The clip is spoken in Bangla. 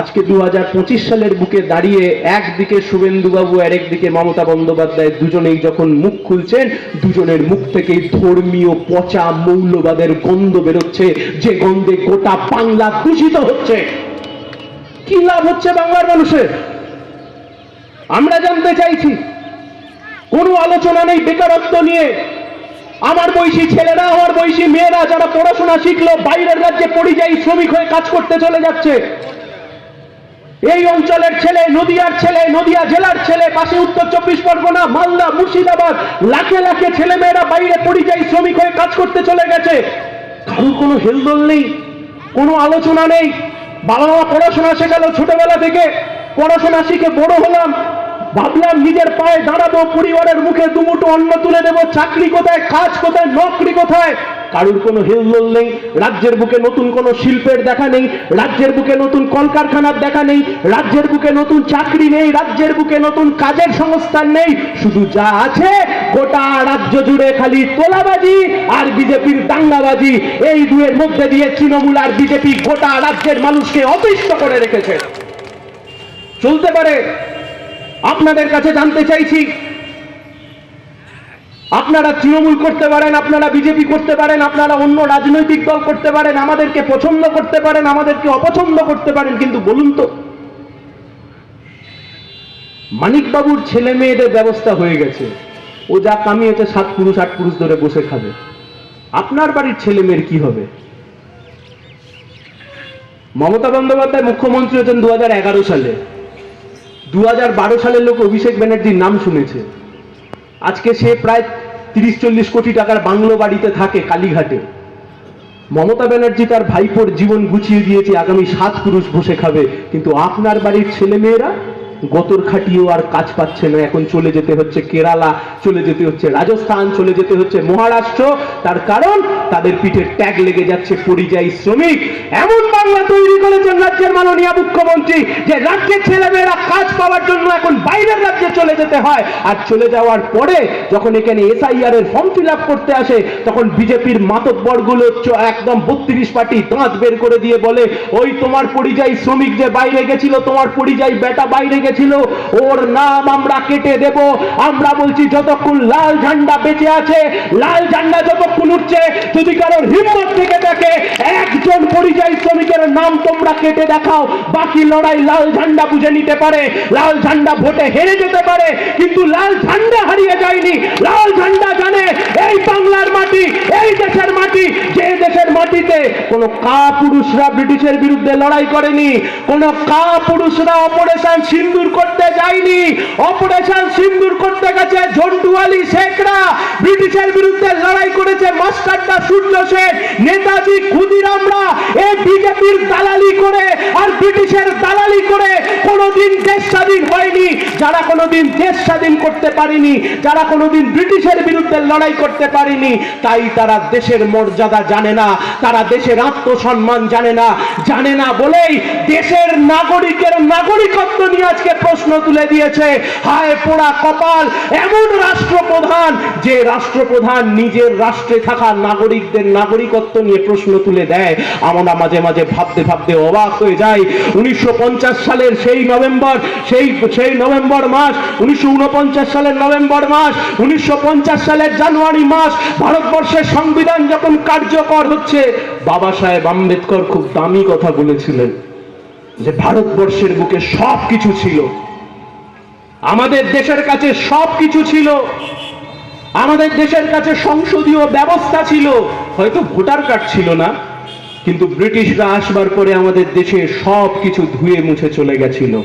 আজকে দু হাজার পঁচিশ সালের বুকে দাঁড়িয়ে একদিকে শুভেন্দুবাবু আর একদিকে মমতা বন্দ্যোপাধ্যায়, দুজনেই যখন মুখ খুলছেন, দুজনের মুখ থেকেই ধর্মীয় পচা মৌলবাদের গন্ধ বেরোচ্ছে। যে গন্ধে গোটা বাংলা দূষিত হচ্ছে। কি লাভ হচ্ছে বাংলার মানুষের? আমরা জানতে চাইছি, কোনো আলোচনা নেই বেকারত্ব নিয়ে। আমার বয়সী ছেলেরা, আমার বয়সী মেয়েরা যারা পড়াশোনা শিখলো, বাইরের রাজ্যে পরিযায়ী শ্রমিক হয়ে কাজ করতে চলে যাচ্ছে। এই অঞ্চলের ছেলে, নদিয়ার ছেলে, নদিয়া জেলার ছেলে, পাশে উত্তর চব্বিশ পরগনা, মালদা, মুর্শিদাবাদ, লাখে লাখে ছেলে মেয়েরা বাইরে পরিযায়ী শ্রমিক হয়ে কাজ করতে চলে গেছে। কারোর কোনো হেলদোল নেই, কোনো আলোচনা নেই। বাবা মা পড়াশোনা শেখালো ছোটবেলা থেকে, পড়াশোনা শিখে বড় হলাম। ভাবলাম নিজের পায়ে দাঁড়াবো, পরিবারের মুখে দুমুটো অন্ন তুলে দেবো, চাকরি কোথায়, কাজ কোথায়, নকরি কোথায়? কারুর কোনো হেলদোল নেই, রাজ্যের বুকে নতুন কোনো শিল্পের দেখা নেই, রাজ্যের বুকে নতুন কলকারখানার দেখা নেই, রাজ্যের বুকে নতুন চাকরি নেই, রাজ্যের বুকে নতুন কাজের সংস্থান নেই, শুধু যা আছে গোটা রাজ্য জুড়ে খালি তোলাবাজি আর বিজেপির দাঙ্গাবাজি। এই দুয়ের মধ্যে দিয়ে তৃণমূল আর বিজেপি গোটা রাজ্যের মানুষকে অতিষ্ঠ করে রেখেছে। চলতে পারে। আপনাদের কাছে জানতে চাইছি আপনারা তৃণমূল করতে পারেন, আপনারা বিজেপি করতে পারেন, আপনারা অন্য রাজনৈতিক দল করতে পারেন, আমাদেরকে পছন্দ করতে পারেন, আমাদেরকে অপছন্দ করতে পারেন, কিন্তু বলুন তো, মানিকবাবুর ছেলে মেয়েদের ব্যবস্থা হয়ে গেছে। ও যা কামিয়েছে, সাত পুরুষ, আট পুরুষ ধরে বসে খাবে। আপনার বাড়ির ছেলে মেয়ের কি হবে? মমতা বন্দ্যোপাধ্যায় মুখ্যমন্ত্রী হচ্ছেন দু হাজার এগারো সালে। দু হাজার বারো সালের লোক অভিষেক ব্যানার্জির নাম শুনেছে। আজকে সে প্রায় তিরিশ চল্লিশ কোটি টাকার বাংলো বাড়িতে থাকে কালীঘাটে। মমতা ব্যানার্জি তার ভাইপোর জীবন গুছিয়ে দিয়েছে, আগামী সাত পুরুষ বসে খাবে। কিন্তু আপনার বাড়ির ছেলে মেয়েরা গতর খাটিয়েও আর কাজ পাচ্ছে না। এখন চলে যেতে হচ্ছে কেরালা, চলে যেতে হচ্ছে রাজস্থান, চলে যেতে হচ্ছে মহারাষ্ট্র। তার কারণ তাদের পিঠে ট্যাগ লেগে যাচ্ছে পরিযায়ী শ্রমিক। এমন বাংলা তৈরি রাজ্যের মাননীয় মুখ্যমন্ত্রী, যে রাজ্যের ছেলেমেয়েরা কাজ পাওয়ার জন্য এখন বাইরের রাজ্যে চলে যেতে হয়। আর চলে যাওয়ার পরে যখন এখানে এসআইআর এর ফর্ম ফিল করতে আসে, তখন বিজেপির মাতব্বরগুলো একদম বত্রিশ পার্টি দাঁত বের করে দিয়ে বলে, ওই তোমার পরিযায়ী শ্রমিক যে বাইরে গেছিল, তোমার পরিযায়ী বেটা বাইরে গেছিল, ওর নাম আমরা কেটে দেব। আমরা বলছি, যতক্ষণ লাল ঝান্ডা বেঁচে আছে, লাল ঝান্ডা যতক্ষণ উঠছে যদি কারোর হিম্মত থেকে থাকে একজন পরিযায়ী শ্রমিকের নাম তোমরা কেটে দেখাও, বাকি লড়াই লাল ঝান্ডা বুঝে নিতে পারে। লাল ঝান্ডা ভোটে হেরে যেতে পারে, কিন্তু লাল ঝান্ডা হারিয়ে যায়নি। লাল ঝান্ডা জানে এই বাংলার মাটি, এই দেশের মাটি, যে মাটিতে, কোন কা পুরুষরা ব্রিটিশের বিরুদ্ধে লড়াই করেনি, কোন কা পুরুষরা অপারেশন সিন্দুর করতে যায়নি, অপারেশন সিন্দুর করতে গেছে ঝন্টুয়ালি শেখরা, ব্রিটিশের বিরুদ্ধে লড়াই করেছে মাস্টারটা সূর্য সেন, নেতাজি ক্ষুদিরামরা এই বিজেপির দালালি করে আর ব্রিটিশের দালালি করে কোনোদিন দেশ স্বাধীন হয়নি যারা কোনোদিন দেশ স্বাধীন করতে পারিনি, যারা কোনোদিন ব্রিটিশের বিরুদ্ধে লড়াই করতে পারিনি, তাই তারা দেশের মর্যাদা জানে না, তারা দেশের আত্মসম্মান জানে না জানে না বলেই দেশের নাগরিকের নাগরিকত্ব নিয়ে আজকে প্রশ্ন তুলে দিয়েছে। হায় পোড়া কপাল, এমন রাষ্ট্রপ্রধান, যে রাষ্ট্রপ্রধান নিজের রাষ্ট্রে থাকা নাগরিকদের নাগরিকত্ব নিয়ে প্রশ্ন তুলে দেয়, আমরা মাঝে মাঝে ভাবতে ভাবতে অবাক হয়ে যাই। উনিশশো সালের সেই নভেম্বর, সেই সেই নভেম্বর মাস, উনিশশো সালের নভেম্বর মাস, উনিশশো পঞ্চাশ সালের জানুয়ারি মাস, ভারতবর্ষের সংবিধান যখন কার্যকর হচ্ছে, বাবা সাহেব আম্বেদকর খুব দামি কথা বলেছিলেন যে, ভারতবর্ষের বুকে সব কিছু ছিল। আমাদের দেশের কাছে সব কিছু ছিল। আমাদের দেশের কাছে সংসদীয় ব্যবস্থা ছিল। হয়তো ভোটার কার্ড ছিল না, কিন্তু ব্রিটিশরা আসবার পরে আমাদের দেশে সব কিছু ধুয়ে মুছে চলে গেছিল।